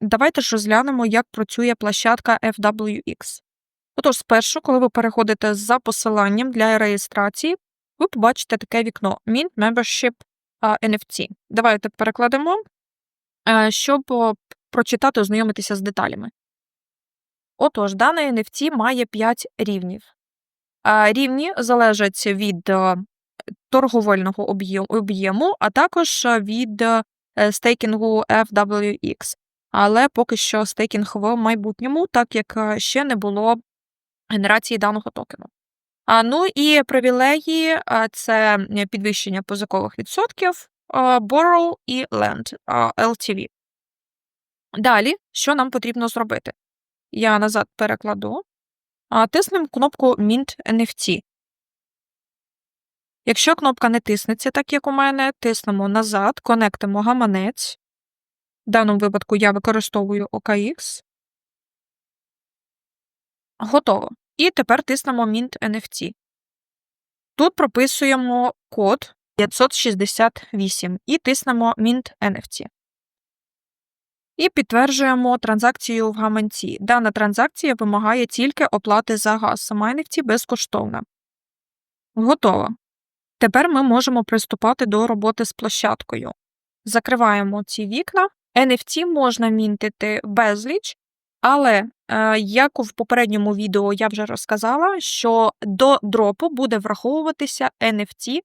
Давайте ж розглянемо, як працює площадка FWX. Отож, спершу, коли ви переходите за посиланням для реєстрації, ви побачите таке вікно Mint Membership а, NFT. Давайте перекладемо, е, щоб прочитати, ознайомитися з деталями. Отож, дане NFT має 5 рівнів. Рівні залежать від е, торговельного об'єму, а також е, від стейкінгу FWX. Але поки що стейкінг в майбутньому, так як е, ще не було генерації даного токену. А, ну і привілеї це е, підвищення позикових відсотків, borrow і lend, LTV. Далі, що нам потрібно зробити? Я назад перекладу. Тиснемо кнопку Mint NFT. Якщо кнопка не тиснеться, так як у мене, тиснемо назад, конектимо гаманець. В даному випадку я використовую OKX. Готово. І тепер тиснемо Mint NFT. Тут прописуємо код 568 і тиснемо Mint NFT. І підтверджуємо транзакцію в гаманці. Дана транзакція вимагає тільки оплати за газ. Сама NFT безкоштовна. Готово. Тепер ми можемо приступати до роботи з площадкою. Закриваємо ці вікна. NFT можна мінтити безліч, але е, як в попередньому відео я вже розказала, що до дропу буде враховуватися NFT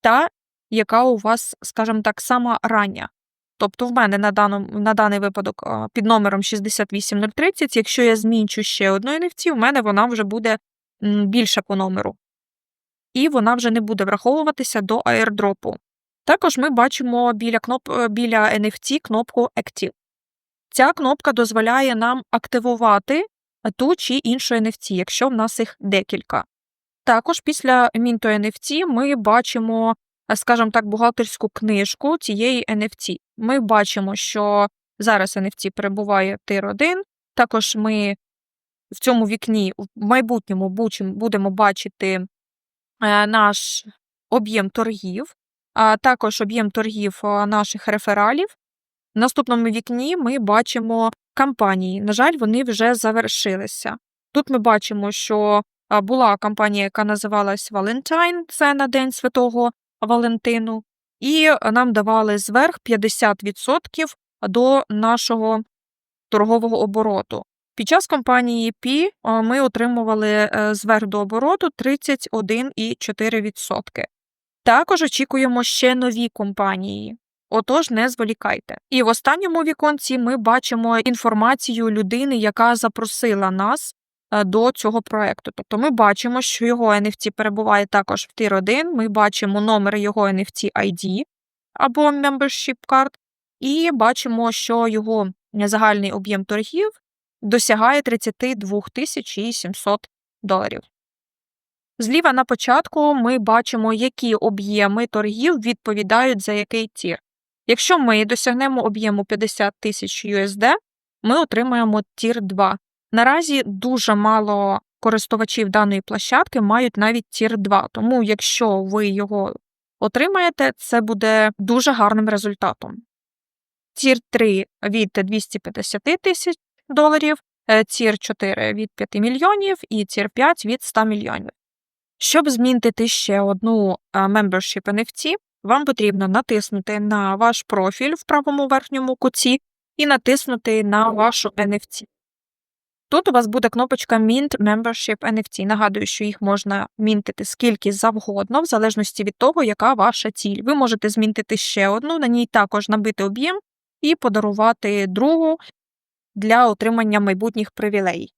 та яка у вас, скажімо так, сама рання. Тобто в мене на, даному, на даний випадок е, під номером 68030, якщо я змінчу ще одну NFT, у мене вона вже буде більша по номеру. І вона вже не буде враховуватися до аірдропу. Також ми бачимо біля, кноп... е, біля NFT кнопку Active. Ця кнопка дозволяє нам активувати ту чи іншу NFT, якщо в нас їх декілька. Також після мінту NFT ми бачимо, е, скажімо так, бухгалтерську книжку цієї NFT. Ми бачимо, що зараз NFT перебуває тир 1. Також ми в цьому вікні в майбутньому будемо бачити е, наш об'єм торгів, а також об'єм торгів наших рефералів. В наступному вікні ми бачимо кампанії. На жаль, вони вже завершилися. Тут ми бачимо, що була кампанія, яка називалась Valentine, це на День Святого Валентину, і нам давали зверх 50% до нашого торгового обороту. Під час кампанії P ми отримували е, зверх до обороту 31,4%. Також очікуємо ще нові компанії. Отож, не зволікайте. І в останньому віконці ми бачимо інформацію людини, яка запросила нас е, до цього проекту. Тобто ми бачимо, що його NFT перебуває також в тир 1, ми бачимо номер його NFT ID або Membership Card, і бачимо, що його загальний об'єм торгів досягає 32 700 доларів. Зліва на початку ми бачимо, які об'єми торгів відповідають за який тір. Якщо ми досягнемо об'єму 50 тисяч USD, ми отримаємо тір 2. Наразі дуже мало користувачів даної площадки мають навіть тір 2, тому якщо ви його отримаєте, це буде дуже гарним результатом. Тір 3 від 250 тисяч доларів, е, тір 4 від 5 мільйонів і тір 5 від 100 мільйонів. Щоб змінити ще одну membership NFT, вам потрібно натиснути на ваш профіль в правому верхньому куті і натиснути на вашу NFT. Тут у вас буде кнопочка Mint Membership NFT. Нагадую, що їх можна мінтити скільки завгодно, в залежності від того, яка ваша ціль. Ви можете змінтити ще одну, на ній також набити об'єм і подарувати другу для отримання майбутніх привілей.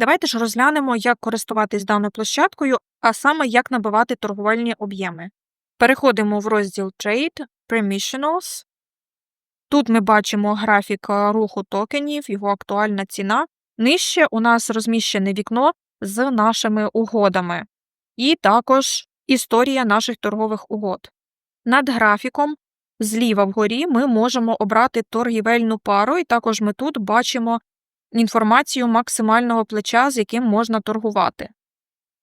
Давайте ж розглянемо, як користуватись даною площадкою, а саме як набивати торговельні об'єми. Переходимо в розділ Trade, Permissionals. Тут ми бачимо графік е, руху токенів, його актуальна ціна. Нижче у нас розміщене вікно з нашими угодами, і також історія наших торгових угод. Над графіком зліва вгорі ми можемо обрати торгівельну пару, і також ми тут бачимо інформацію максимального плеча, з яким можна торгувати.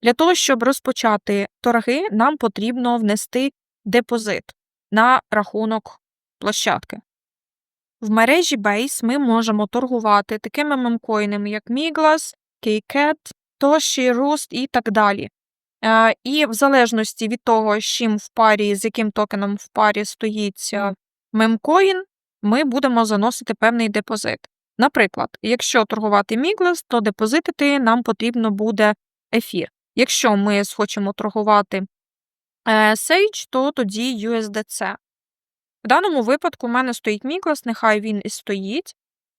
Для того, щоб розпочати торги, нам потрібно внести депозит на рахунок площадки. В мережі Base ми можемо торгувати такими мемкоїнами, як Miglas, KCAT, Toshi, Roost і так далі. Е, І в залежності від того, з чим в парі, з яким токеном в парі стоїть е, мемкоін, ми будемо заносити певний депозит. Наприклад, якщо торгувати Miglas, то депозитити нам потрібно буде ефір. Якщо ми хочемо торгувати е, Sage, то тоді USDC. В даному випадку в мене стоїть Miglas, нехай він і стоїть.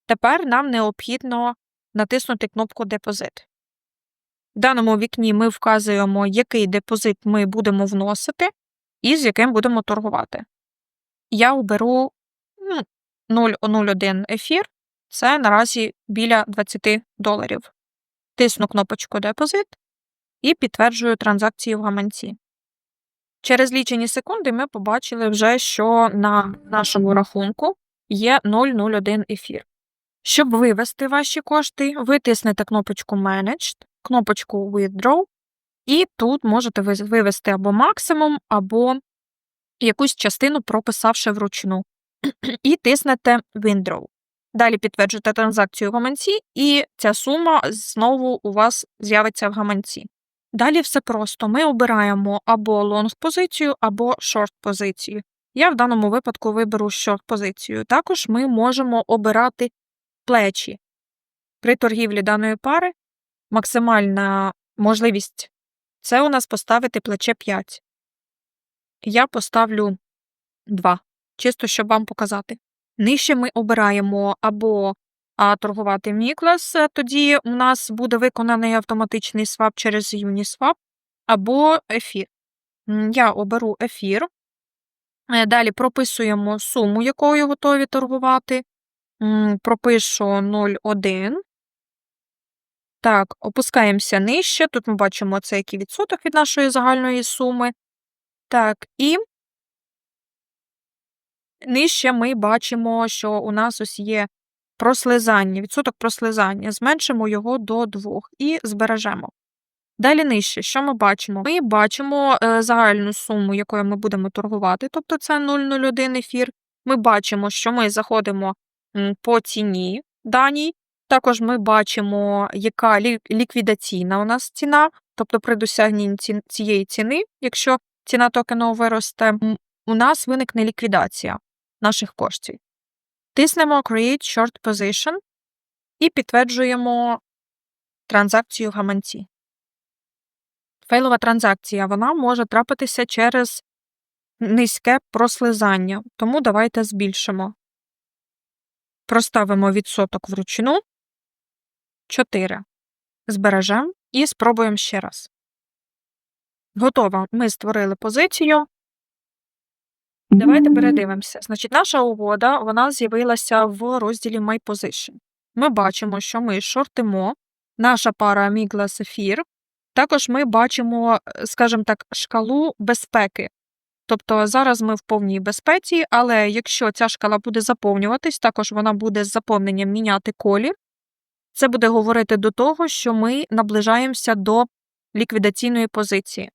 Тепер нам необхідно натиснути кнопку Депозит. В даному вікні ми вказуємо, який депозит ми будемо вносити і з яким будемо торгувати. Я оберу ну, 0,01 ефір, це наразі біля 20 доларів. Тисну кнопочку Депозит і підтверджую транзакцію в гаманці. Через лічені секунди ми побачили вже, що на нашому рахунку є 0,01 ефір. Щоб вивести ваші кошти, ви тиснете кнопочку Managed, кнопочку Withdraw, і тут можете вивести або максимум, або якусь частину прописавши вручну. І тиснете Withdraw. Далі підтверджуєте транзакцію в гаманці, і ця сума знову у вас з'явиться в гаманці. Далі все просто. Ми обираємо або лонг позицію, або шорт позицію. Я в даному випадку виберу шорт позицію. Також ми можемо обирати плечі. При торгівлі даної пари максимальна можливість це у нас поставити плече 5. Я поставлю 2, чисто щоб вам показати. Нижче ми обираємо або торгувати Міклас, тоді у нас буде виконаний автоматичний свап через Uniswap, або ефір. Я оберу ефір. Е, далі прописуємо суму, якою готові торгувати. Пропишу 0,1. Так, опускаємося нижче. Тут ми бачимо це який відсоток від нашої загальної суми. Так, і нижче ми бачимо, що у нас ось є прослизання, відсоток прослизання. Зменшимо його до 2 і збережемо. Далі нижче, що ми бачимо? Ми бачимо е, загальну суму, якою ми будемо торгувати, тобто це 0,01 ефір. Ми бачимо, що ми заходимо по ціні даній. Також ми бачимо, яка ліквідаційна у нас ціна, тобто при досягненні цієї ціни, якщо ціна токену виросте, у нас виникне ліквідація наших коштів. Тиснемо Create Short Position і підтверджуємо транзакцію в гаманці. Фейлова транзакція вона може трапитися через низьке прослизання, тому давайте збільшимо. Проставимо відсоток вручну 4. Збережемо і спробуємо ще раз. Готово. Ми створили позицію. Давайте передивимося. Значить, наша угода вона з'явилася в розділі My Position. Ми бачимо, що ми шортимо наша пара Amigla Сефір. Також ми бачимо, скажімо так, шкалу безпеки. Тобто зараз ми в повній безпеці, але якщо ця шкала буде заповнюватись, також вона буде з заповненням міняти колір. Це буде говорити до того, що ми наближаємося до ліквідаційної позиції.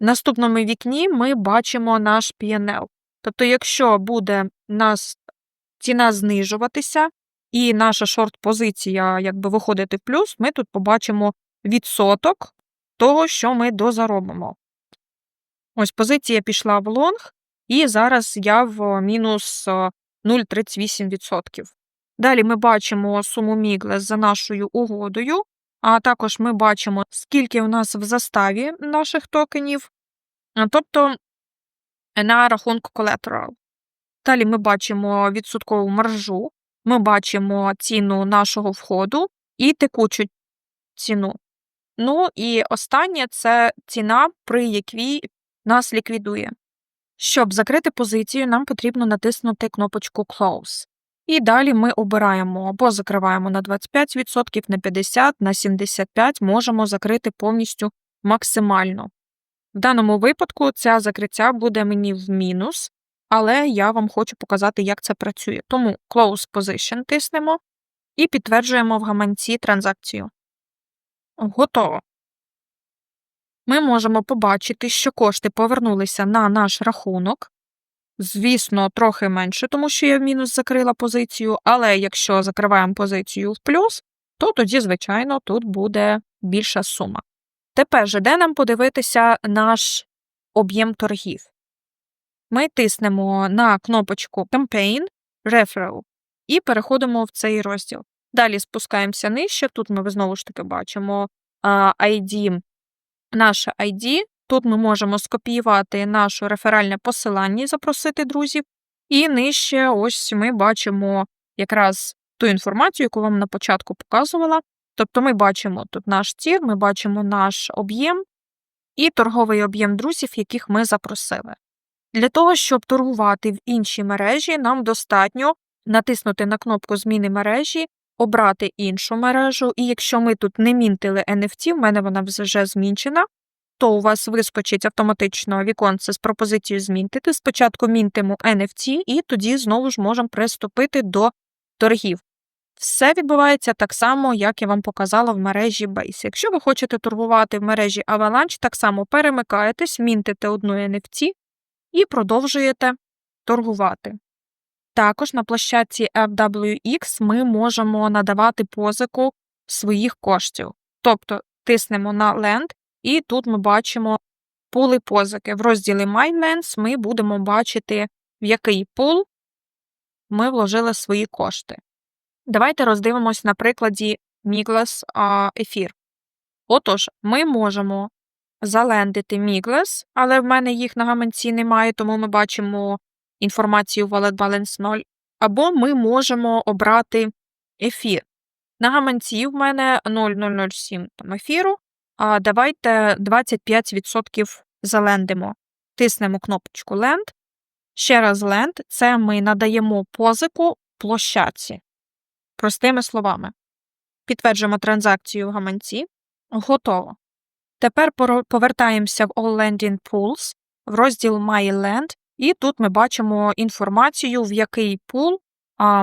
В наступному вікні ми бачимо наш PNL. Тобто, якщо буде нас ціна знижуватися і наша шорт-позиція якби виходити в плюс, ми тут побачимо відсоток того, що ми дозаробимо. Ось позиція пішла в лонг, і зараз я в мінус 0,38%. Далі ми бачимо суму Міглес за нашою угодою, а також ми бачимо, скільки у нас в заставі наших токенів, тобто на рахунку Collateral. Далі ми бачимо відсоткову маржу, ми бачимо ціну нашого входу і текучу ціну. Ну і останнє це ціна, при якій нас ліквідує. Щоб закрити позицію, нам потрібно натиснути кнопочку Close. І далі ми обираємо або закриваємо на 25%, на 50%, на 75%, можемо закрити повністю максимально. В даному випадку ця закриття буде мені в мінус, але я вам хочу показати, як це працює. Тому Close Position тиснемо і підтверджуємо в гаманці транзакцію. Готово. Ми можемо побачити, що кошти повернулися на наш рахунок. звісно, трохи менше, тому що я в мінус закрила позицію, але якщо закриваємо позицію в плюс, то тоді, звичайно, тут буде більша сума. Тепер же, де нам подивитися наш об'єм торгів? Ми тиснемо на кнопочку Campaign Referral і переходимо в цей розділ. Далі спускаємося нижче. Тут ми знову ж таки бачимо ID, наше ID. Тут ми можемо скопіювати наше реферальне посилання і запросити друзів. І нижче ось ми бачимо якраз ту інформацію, яку вам на початку показувала. Тобто ми бачимо тут наш тір, ми бачимо наш об'єм і торговий об'єм друзів, яких ми запросили. Для того, щоб торгувати в іншій мережі, нам достатньо натиснути на кнопку Зміни мережі, обрати іншу мережу, і якщо ми тут не мінтили NFT, в мене вона вже змінчена, то у вас вискочить автоматично віконце з пропозицією змінтити. Спочатку мінтимо NFT, і тоді знову ж можемо приступити до торгів. Все відбувається так само, як я вам показала в мережі Base. Якщо ви хочете торгувати в мережі Avalanche, так само перемикаєтесь, мінтите одну NFT і продовжуєте торгувати. Також на площадці FWX ми можемо надавати позику своїх коштів. Тобто тиснемо на Land, і тут ми бачимо пули позики. В розділі MyLands ми будемо бачити, в який пул ми вложили свої кошти. Давайте роздивимось на прикладі Migles ефір. Отож, ми можемо залендити Migles, але в мене їх на гаманці немає, тому ми бачимо інформацію Wallet Balance 0. Або ми можемо обрати ефір. На гаманці в мене 0,007 там ефіру. А давайте 25% залендимо. Тиснемо кнопочку Lend. Ще раз Lend – це ми надаємо позику площадці. Простими словами. Підтверджуємо транзакцію в гаманці. Готово. Тепер повертаємося в All Lending Pools в розділ My Land, і тут ми бачимо інформацію, в який пул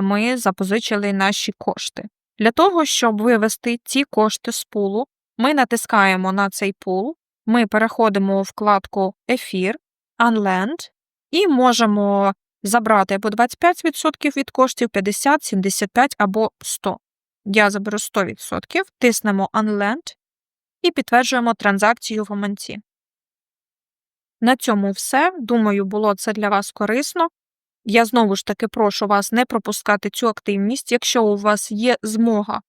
ми запозичили наші кошти. Для того, щоб вивести ці кошти з пулу, ми натискаємо на цей пул, ми переходимо у вкладку Ефір, Unlend і можемо забрати або 25% від коштів, 50, 75 або 100. Я заберу 100%, тиснемо Unlend і підтверджуємо транзакцію в гаманці. На цьому все. Думаю, було це для вас корисно. Я знову ж таки прошу вас не пропускати цю активність. Якщо у вас є змога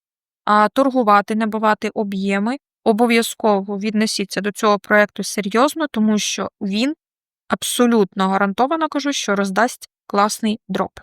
торгувати, набивати об'єми, обов'язково віднесіться до цього проєкту серйозно, тому що він абсолютно гарантовано кажу, що роздасть класний дроп.